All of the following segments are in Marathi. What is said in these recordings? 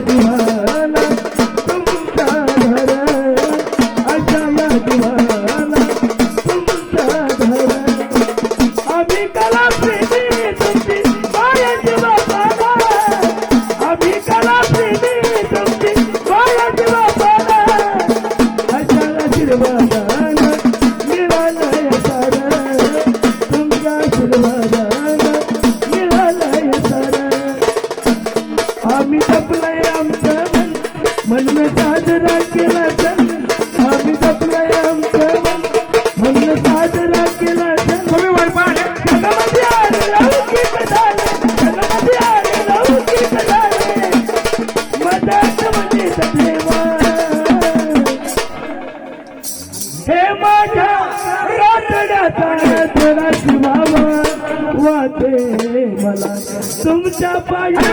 तुमचे म्हणणं साजरा केला सण आम्ही जपलंय आमचं मन. साजरा केला सण आले आले मदत म्हणजे देवा. हे माझ्या रातड्याचा थोडाची मावा वाटे मला तुमच्या पाया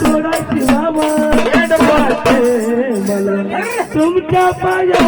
थोडाची मामा. वाटे मला. तुमच्या पाया